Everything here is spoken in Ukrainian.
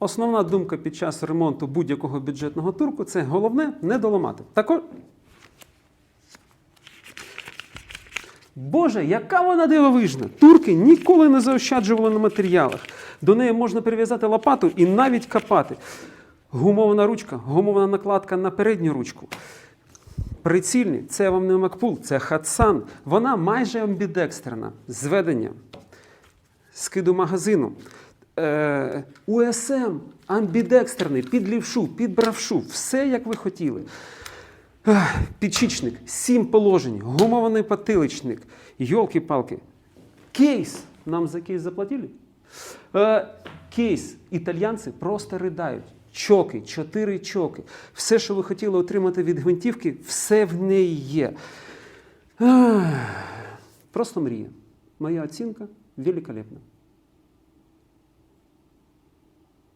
Основна думка під час ремонту будь-якого бюджетного турку це головне не доламати. Також. Боже, яка вона дивовижна! Турки ніколи не заощаджували на матеріалах. До неї можна прив'язати лопату і навіть копати. Гумована ручка, гумована накладка на передню ручку. Прицільні це вам не Макпул, це Хатсан. Вона майже амбідекстерна. Зведення, скиду магазину. Е, УСМ амбідекстерний, під лівшу, під бравшу, все як ви хотіли. Підшічник, сім положень, гумований потиличник, йолки-палки. Кейс. Нам за кейс заплатили? Е, кейс. Італьянці просто ридають. Чоки, чотири чоки. Все, що ви хотіли отримати від гвинтівки, все в неї є. Просто мрія. Моя оцінка великолепна.